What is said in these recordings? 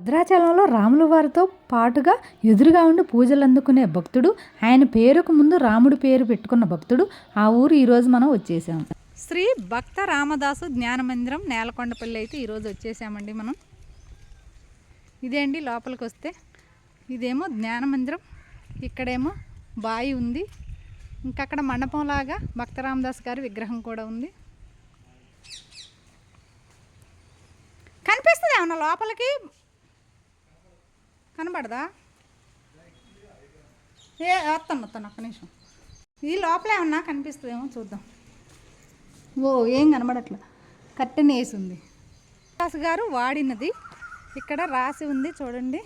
భద్రాచలంలో రాముల వారితో పాటుగా ఎదురుగా ఉండి పూజలు అందుకునే భక్తుడు. ఆయన పేరుకు ముందు రాముడి పేరు పెట్టుకున్న భక్తుడు. ఆ ఊరు ఈరోజు మనం వచ్చేసాం. శ్రీ భక్త రామదాసు జ్ఞాన మందిరం నేలకొండపల్లి అయితే ఈరోజు వచ్చేసామండి మనం. ఇదే అండి లోపలికి వస్తే? ఇదేమో జ్ఞాన మందిరం. ఇక్కడేమో బావి ఉంది. ఇంకక్కడ మండపంలాగా భక్త రామదాస్ గారి విగ్రహం కూడా ఉంది. కనిపిస్తుంది ఏమన్నా లోపలికి? కనబడదా? ఏ వస్తాను వస్తాను ఒక్క నిమిషం. ఈ లోపల ఏమన్నా కనిపిస్తుందేమో చూద్దాం. ఓ ఏం కనబడట్లా? కట్టెన వేసి ఉంది దాస్ గారు వాడినది ఇక్కడ రాసి ఉంది చూడండి.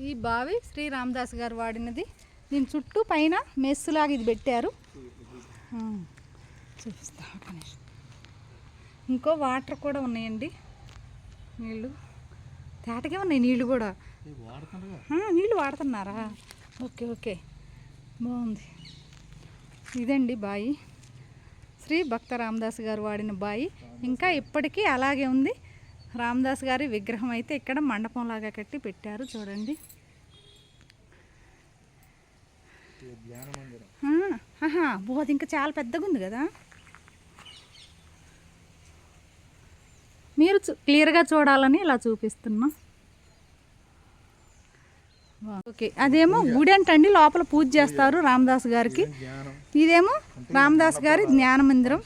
ఈ బావి శ్రీ రామదాస్ గారు వాడినది. దీని చుట్టూ పైన మెస్సులాగా ఇది పెట్టారు. ఆ, చూపిస్తా ఇంకో వాటర్ కూడా ఉన్నాయండి. నీళ్ళు. తేటగా ఉన్నాయి నీళ్ళు కూడా. నీళ్ళు వాడుతున్నారా? Okay okay. బాగుంది. ఇదండి బాయి. శ్రీ భక్త రామదాస్ గారు వాడిన బాయి. ఇంకా ఇప్పటికీ అలాగే ఉంది. రామదాస్ గారి విగ్రహం అయితే ఇక్కడ మండపంలాగా కట్టి పెట్టారు చూడండి. అది ఇంకా చాలా పెద్దగా ఉంది కదా? మీరు క్లియర్గా చూడాలని ఇలా చూపిస్తున్నా. ఓకే. అదేమో గుడి అంటండి లోపల పూజ చేస్తారు రామదాస్ గారికి. ఇదేమో రామదాస్ గారి జ్ఞాన మందిరం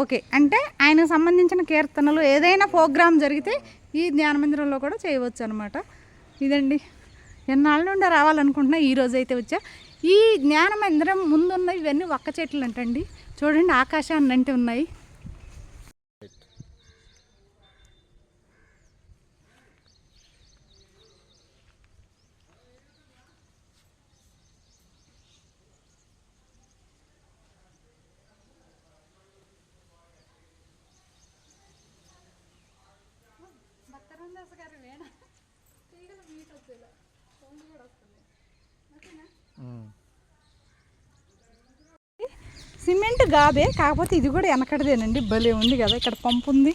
ఓకే. అంటే ఆయనకు సంబంధించిన కీర్తనలు ఏదైనా ప్రోగ్రామ్ జరిగితే ఈ జ్ఞాన మందిరంలో కూడా చేయవచ్చు అనమాట ఇదండి. ఎన్నాళ్ళ నుండి రావాలనుకుంటున్నా ఈ రోజు అయితే వచ్చా. ఈ జ్ఞాన మందిరం ముందున్న ఇవన్నీ ఒక్క చెట్లు అంటండి చూడండి ఆకాశాన్ని అంటే ఉన్నాయి. భక్తరందాస్ గారు వేణ. తీగలు మీట్ వస్తుంది సౌండ్ కూడా వస్తుంది. ఓకేనా? సిమెంట్ కాదే కాకపోతే ఇది కూడా వెనకడదేనండి. భలే ఉంది కదా ఇక్కడ పంపు ఉంది.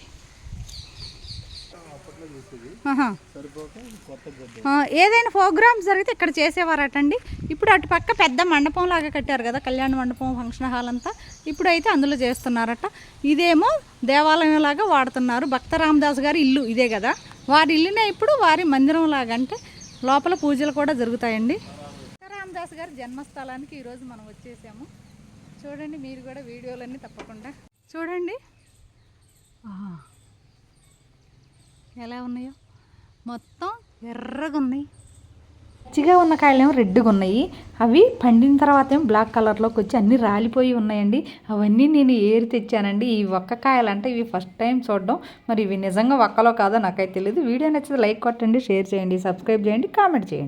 ఏదైనా ప్రోగ్రామ్స్ జరిగితే ఇక్కడ చేసేవారటండి. ఇప్పుడు అటు పక్క పెద్ద మండపం లాగా కట్టారు కదా కళ్యాణ మండపం ఫంక్షన్ హాల్ అంతా. ఇప్పుడైతే అందులో చేస్తున్నారట. ఇదేమో దేవాలయం లాగా వాడుతున్నారు. భక్త రామదాస్ గారి ఇల్లు ఇదే కదా. వారి ఇల్లునే ఇప్పుడు వారి మందిరం లాగా అంటే లోపల పూజలు కూడా జరుగుతాయండి. భక్త రామదాస్ గారి జన్మస్థలానికి ఈరోజు మనం వచ్చేసాము. చూడండి మీరు కూడా వీడియోలన్నీ తప్పకుండా చూడండి. ఎలా ఉన్నాయో. మొత్తం ఎర్రగా ఉన్నాయి. పచ్చిగా ఉన్న కాయలేమో రెడ్గా ఉన్నాయి. అవి పండిన తర్వాత ఏమో బ్లాక్ కలర్లోకి వచ్చి అన్నీ రాలిపోయి ఉన్నాయండి. అవన్నీ నేను ఏరి తెచ్చానండి. ఈ ఒక్క కాయలు అంటే ఇవి ఫస్ట్ టైం చూడడం. మరి ఇవి నిజంగా ఒక్కలో కాదో నాకైతే తెలియదు వీడియో నచ్చితే లైక్ కొట్టండి షేర్ చేయండి సబ్స్క్రైబ్ చేయండి కామెంట్ చేయండి.